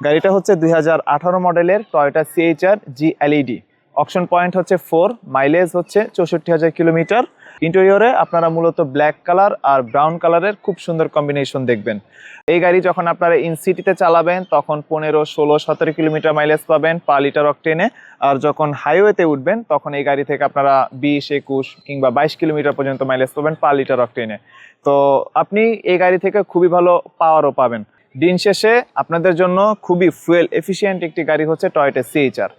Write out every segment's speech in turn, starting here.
গাড়িটা হচ্ছে দুই হাজার আঠারো মডেলের Toyota CHR G LED option point হচ্ছে ফোর মাইলেজ হচ্ছে চৌষট্টি হাজার কিলোমিটার। ইন্টেরিয়রে আপনারা মূলত ব্ল্যাক কালার আর ব্রাউন কালারের খুব সুন্দর কম্বিনেশন দেখবেন। এই গাড়ি যখন আপনারা ইন সিটিতে চালাবেন, তখন পনেরো, ষোলো, সতেরো কিলোমিটার মাইলেজ পাবেন পার লিটার অকটেনে আর যখন হাইওয়েতে উঠবেন, তখন এই গাড়ি থেকে আপনারা বিশ, একুশ কিংবা বাইশ কিলোমিটার পর্যন্ত মাইলেজ পাবেন পার লিটার অকটেনে তো আপনি এই গাড়ি থেকে খুবই ভালো পাওয়ারও পাবেন। দিন শেষে আপনাদের জন্য খুবই ফুয়েল এফিসিয়েন্ট একটি গাড়ি হচ্ছে টয়টা সিএইচআর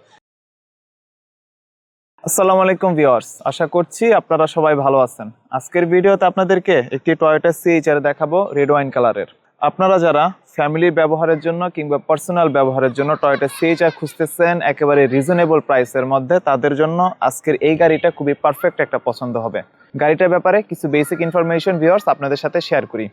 আসসালামু আলাইকুম ভিউয়ার্স আশা করছি আপনারা সবাই ভালো আছেন। আজকের ভিডিওতে আপনাদেরকে একটি টয়োটা সিএইচআর দেখাবো রেড ওয়াইন কালারের আপনারা যারা ফ্যামিলির ব্যবহারের জন্য কিংবা পার্সোনাল ব্যবহারের জন্য টয়োটা সিএইচআর খুঁজতেছেন, একেবারে রিজনেবল প্রাইসের মধ্যে, তাদের জন্য আজকের এই গাড়িটা খুবই পারফেক্ট একটা পছন্দ হবে। গাড়িটার ব্যাপারে কিছু বেসিক ইনফরমেশন ভিউয়ার্স আপনাদের সাথে শেয়ার করি।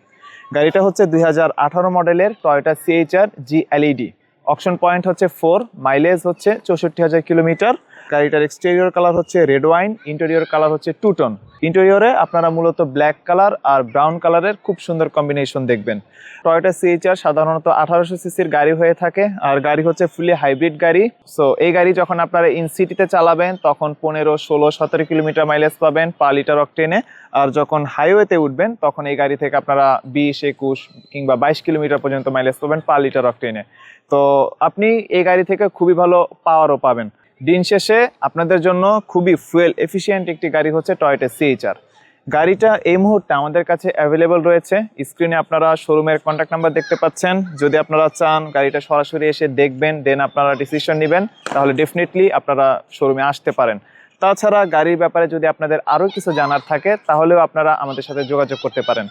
গাড়িটা হচ্ছে দুই হাজার আঠারো মডেলের Toyota CHR G LED option point হচ্ছে ফোর মাইলেজ হচ্ছে চৌষট্টি হাজার কিলোমিটার। গাড়িটার এক্সটেরিয়র কালার হচ্ছে রেড ওয়াইন ইন্টেরিয়র কালার হচ্ছে টু টোন ইন্টেরিয়রে আপনারা মূলত ব্ল্যাক কালার আর ব্রাউন কালারের খুব সুন্দর কম্বিনেশন দেখবেন। টয়োটা সিএইচআর সাধারণত আঠারোশো সিসির গাড়ি হয়ে থাকে আর গাড়ি হচ্ছে ফুলি হাইব্রিড গাড়ি। সো এই গাড়ি যখন আপনারা ইন সিটিতে চালাবেন, তখন পনেরো, ষোলো, সতেরো কিলোমিটার মাইলেজ পাবেন পার লিটার অকটেনে আর যখন হাইওয়েতে উঠবেন, তখন এই গাড়ি থেকে আপনারা বিশ, একুশ কিংবা বাইশ কিলোমিটার পর্যন্ত মাইলেজ পাবেন পার লিটার অকটেনে তো, আপনি এই গাড়ি থেকে খুবই ভালো পাওয়ারও পাবেন। দিন শেষে আপনাদের জন্য খুবই ফুয়েল এফিসিয়েন্ট একটি গাড়ি হচ্ছে টয়োটা সিএইচআর গাড়িটা এই মুহূর্তে আমাদের কাছে অ্যাভেলেবল রয়েছে। স্ক্রিনে আপনারা শোরুমের কন্ট্যাক্ট নাম্বার দেখতে পাচ্ছেন। যদি আপনারা চান গাড়িটা সরাসরি এসে দেখবেন দেন আপনারা ডিসিশন নেবেন, তাহলে ডেফিনেটলি আপনারা শোরুমে আসতে পারেন। তাছাড়া গাড়ির ব্যাপারে যদি আপনাদের আরও কিছু জানার থাকে, তাহলেও আপনারা আমাদের সাথে যোগাযোগ করতে পারেন।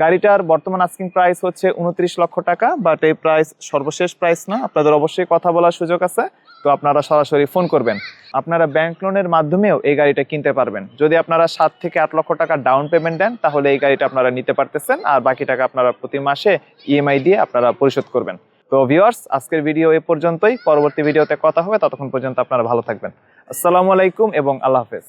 গাড়িটার বর্তমান আস্কিং প্রাইস হচ্ছে উনত্রিশ লক্ষ টাকা বাট এই প্রাইস সর্বশেষ প্রাইস না, আপনাদের অবশ্যই কথা বলার সুযোগ আছে। তো আপনারা সরাসরি ফোন করবেন। আপনারা ব্যাংক লোনের মাধ্যমেও এই গাড়িটা কিনতে পারবেন। যদি আপনারা সাত থেকে আট লক্ষ টাকা ডাউন পেমেন্ট দেন, তাহলে এই গাড়িটা আপনারা নিতে পারতেছেন আর বাকি টাকা আপনারা প্রতি মাসে ইএমআই দিয়ে আপনারা পরিশোধ করবেন। তো ভিওয়ার্স আজকের ভিডিও এ পর্যন্তই। পরবর্তী ভিডিওতে কথা হবে। ততক্ষণ পর্যন্ত আপনারা ভালো থাকবেন। আসসালামু আলাইকুম এবং আল্লাহ হাফেজ।